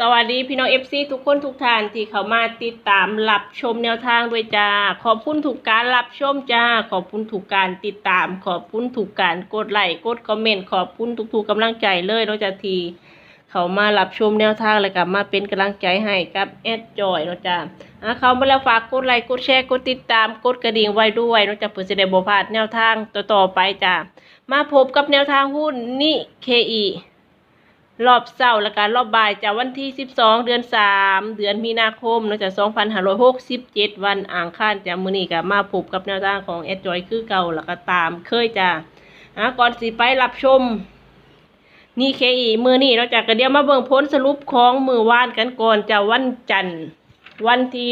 สวัสดีพี่น้องเอฟซีทุกคนทุกท่านที่เข้ามาติดตามรับชมแนวทางด้วยจ้า ขอบคุณถูกการรับชมจ้า ขอบคุณถูกการติดตาม ขอบคุณถูกการกดไลค์กดคอมเมนต์ขอบคุณทุกๆกำลังใจเลยเนาะจ้าทีเขามารับชมแนวทางแล้วก็มาเป็นกำลังใจให้กับแอดจอยเนาะจ้าอะเขามาแล้วฝากกดไลค์กดแชร์กดติดตามกดกระดิ่งไว้ด้วยเนาะจ้าเพื่อจะได้บ่พลาดแนวทางต่อๆไปจ้ามาพบกับแนวทางหุ้นนี่เคอี รอบเช้าและการรอบบ่ายจากวันที่ 12 เดือน 3 เดือนมีนาคมนอกจาก2567 วันอ่างคารจากมือนี้ก็มาพบกับแนวทางของแอดจอยคือเก่าแล้วก็ตามเคยจ้าอะก่อนสิไปรับชม นี่เคอีมือนี้เราจากกระเดียวมาเบิ่งพ้นสรุปของมือวานกันก่อนจะวันจันทร์วันที่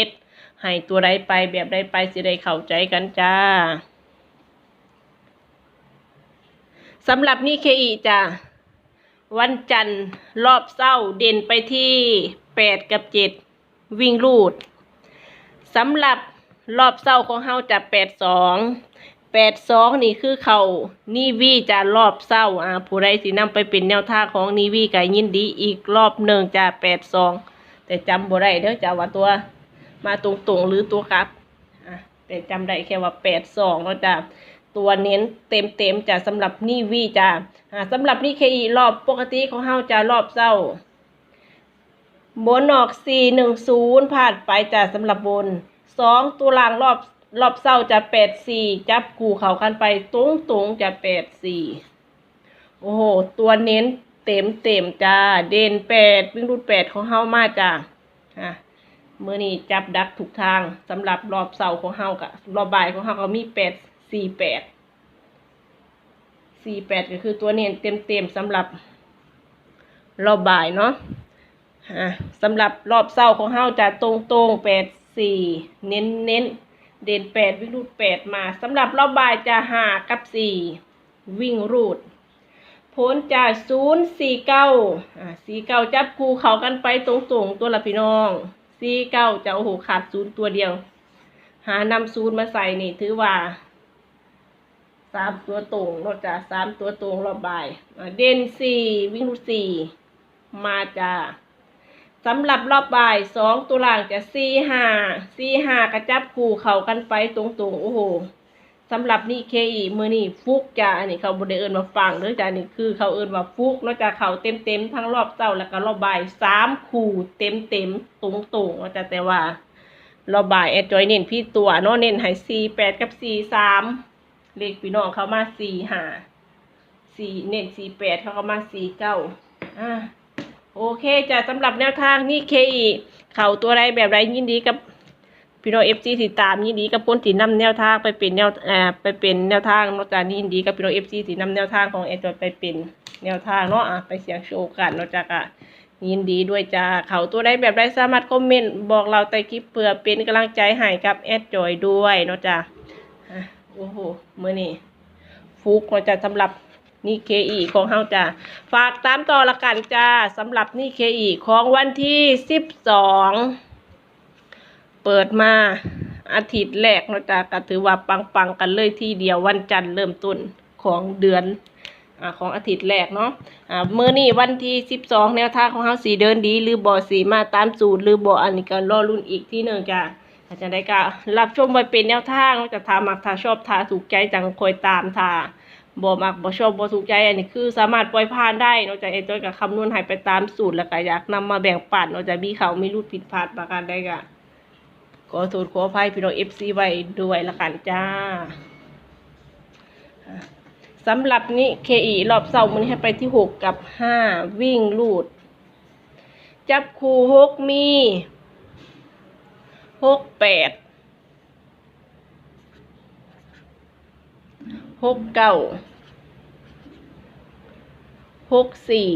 11 ให้ตัวใดไปแบบใดไปสิได้เข้าใจกันจ้าสำหรับนี่เคอีจ้า วันจันทร์รอบเศร้าเด่นไปที่แปดกับเจ็ดวิ่งรูดสำหรับรอบเศร้าของเฮาจะแปดสองแปดสองนี่คือเขานีวีจะรอบเศร้าอ่าผู้ใดสินำไปเป็นแนวทางของนีวีก็ยินดีอีกรอบหนึ่งจะแปดสองแต่จำบ่ได้เด้อจ้าว่าตัวมาตรงๆหรือตัวกลับอะแต่จำได้แค่ว่าแปดสองเนาะจ้ ตัวเน้นเต็มเต็มๆจะสำหรับนี่วีจ้าอ่าสำหรับนี่เคอีรอบปกติของเฮาจะรอบเศร้าบนออกสี่หนึ่งศูนย์ผ่านไปจ้าสำหรับบนสองตัวล่างรอบรอบเศร้าจะแปดสี่จับกูเขากันไปตรงตรงๆจะแปดสี่โอ้โห ตัวเน้นเต็มเต็มจ้า เด่นแปดวิ่งรูดแปดของเฮามาจ้าอะเมื่อนี้จับดักถูกทางสำหรับรอบเสาร์ของเฮากะรอบบ่ายของเฮาก็มีแปด สี่แปดสี่แปดก็คือตัวเน้นเต็มเต็มๆสำหรับรอบบ่ายเนาะสำหรับรอบเสาร์ของเฮาจะตรงตรงแปดสี่เน้นเน้นเด่นแปดวิ่งรูดแปดมาสำหรับรอบบ่ายจะหากับสี่วิ่งรูดพ้นจากศูนย์สี่เก้าอ่าสี่เก้าจับคูเขากันไปตรงๆตัวละพี่น้องสี่เก้าจะโอ้โหขาดศูนย์ตัวเดียว หานำศูนย์มาใส่นี่ถือว่า สามตัวตรงนอกจากสามตัวตรงรอบบ่ายเด่นสี่วิ่งรูสี่มาจ้าสำหรับรอบบ่ายสองตัวล่างจะสี่ห้าสี่ห้ากระจับคู่เข่ากันไปตรงๆโอ้โหสำหรับนี่เคอีมือนี่ฟุกจ้าอันนี้เขาบริเอิญมาฟังเด้องจ้านี่คือเขาเอิญว่าฟุกนอกจากเขาเต็มเต็มๆทั้งรอบเจ้าแล้วก็รอบบ่ายสามคู่เต็มเต็มๆตรงตรงๆว่าจะแต่ว่ารอบบ่ายแอดจอยเน้นพี่ตัวเนาะเน้นให้สี่แปดกับสี่สาม เลขพี่น้องเขามาสี่ห้าสี่เน้นสี่แปดเขามาสี่เก้าอ่าโอเคจ้ะสำหรับแนวทางนี่เคอีเขาตัวไรแบบไรยินดีกับพี่น้องเอฟซีติดตามยินดีกับพ้นสีนำแนวทางไปเป็นแนวอ่าไปเป็นแนวทางนอกจากนี้ยินดีกับพี่น้องเอฟซีสีนำแนวทางของแอดจอยไปเป็นแนวทางเนาะอะไปเสียงโชว์กันนอกจากอะยินดีด้วยจ้าเขาตัวได้แบบได้สามารถคอมเมนต์บอกเราใต้คลิปเพื่อเป็นกำลังใจให้กับแอดจอยด้วยเนาะจ้าอะ โอ้โหมื่อนี้ฟุกเนาะจ้าสำหรับนี่เคอีของเฮาจ้าฝากตามต่อละกันจ้าสำหรับนี่เคอีของวันที่สิบสองเปิดมาอาทิตย์แรกเนาะจ๊ะก็ถือว่าปังๆกันเลยที่เดียววันจันทร์เริ่มต้นของเดือนอของอาทิตย์แรกเนาะอ่าเมื่อนี้วันที่สิบสองแนวทางของเฮาสีเดินดี หรือบ่สีมาตามสูตรหรือบ่อันนี้ก็รอรุ่นอีกที่หนึ่งจ้ะ อาจารย์ได้ก็รับชมไว้เป็นแนวทางเนาะจะทามักทาชอบทาถูกใจจังคอยตามทาบ่มักบ่ชอบบ่ถูกใจอันนี้คือสามารถปล่อยผ่านได้เนอกจากเอจอยกับคำนวณให้ไปตามสูตรแล้วก็อยากนำมาแบ่งปันเนอกจากมีเขามีรูดผิดพลาดประการใดก็ขอโทษขออภัยพี่น้องเอฟซีไว้ด้วยละกันจ้าสำหรับนี้เคอีรอบเสาร์มันให้ไปที่หกกับห้าวิ่งลูด จับคู่หกมี หกแปดหกเก้าหกสี่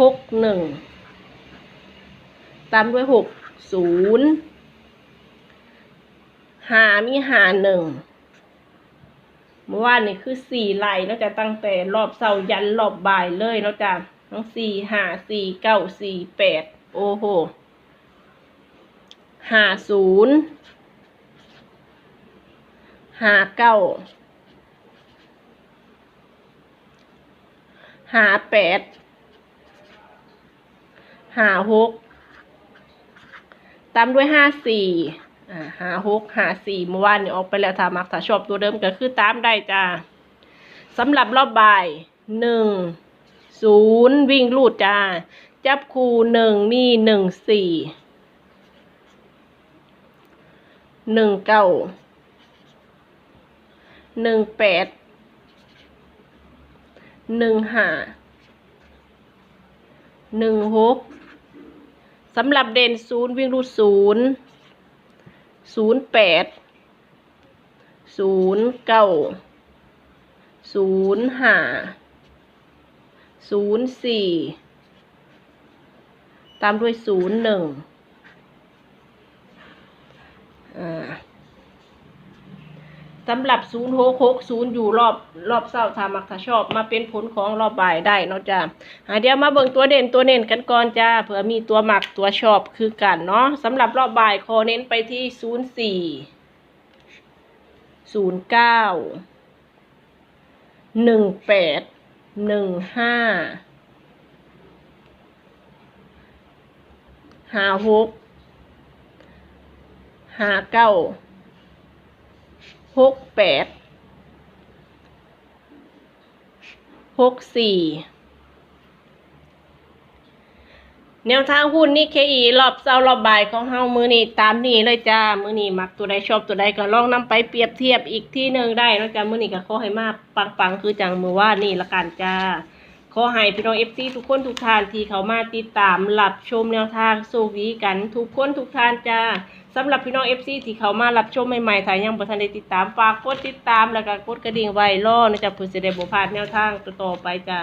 หกหนึ่งตามด้วยหกศูนย์หามีหาหนึ่งเมื่อวานนี่คือสี่ไล่นอกจากตั้งแต่รอบเสายันรอบบ่ายเลยเนอกจากทั้งสี่หาสี่เก้าสี่แปดโอ้โห หาศูนย์หาเก้าหาแปดห้าหกตามด้วยห้าสี่ห้าหกห้าสี่เมื่อวานนี้ออกไปแล้วถ้ามักถ้าชอบตัวเดิมก็คือตามได้จ้าสำหรับรอบบ่ายหนึ่งศูนย์วิ่งลูดจ้า จับคูหนึ่งมีหนึ่งสี่ หนึ่งเก้าหนึ่งแปดหนึ่งห้าหนึ่งหกสำหรับเด่นศูนย์วิ่งรูดศูนย์ศูนย์แปดศูนย์เก้าศูนย์ห้าศูนย์สี่ตามด้วยศูนย์หนึ่ง สำหรับ 0660 อยู่รอบรอบเศร้าทามักถ้าชอบมาเป็นผลของรอบบ่ายได้เนาะจ้าเดี๋ยวมาเบิ่งตัวเด่นตัวเน้นกันก่อนจ้าเผื่อมีตัวหมักตัวชอบคือกันเนาะสำหรับรอบบ่ายขอเน้นไปที่ 04 09 18 15 56 59หก ห้าเก้าหกแปดหกสี่แนวทางหุ้นนี่เคอีรอบเซารอบบ่ายของเฮามือนี่ตามนี่เลยจ้า มือนี่มักตัวใดชอบตัวใดก็ลองนำไปเปรียบเทียบอีกที่หนึ่งได้เนาะจ้ามือนี่ก็ขอให้มาปังๆ คือจังมือว่านี่ละกันจ้า ขอให้พี่น้องเอฟซีทุกคนทุกท่านที่เขามาติดตามหลับชมแนวทางโซวีกันทุกคนทุกท่านจ้าสำหรับพี่น้องเอฟซีที่เขามารับชมใหม่ๆถ่ายยังบ่ทันได้ติดตามฝากกดติดตามแล้วก็กดกระดิ่งไว้ล่อนะจ๊ะเพื่อจะได้บ่พลาดแนวทางต่อไปจ้า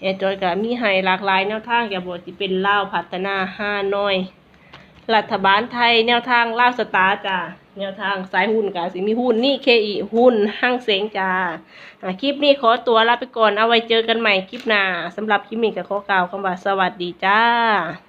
แอร์จอยก็มีให้หลากหลายแนวทางอย่าบ่สิเป็นลาวพัฒนาห้าน้อย รัฐบาลไทยแนวทางล่าสตาร์จ้าแนวทางสายหุ้นกสิมีหุ้นนี่เคอีหุ้นห้างเสงจ้าคลิปนี้ขอตัวลาไปก่อนเอาไว้เจอกันใหม่คลิปหน้าสำหรับคลิปนี้ก็ขอกล่าวคำว่าสวัสดีจ้า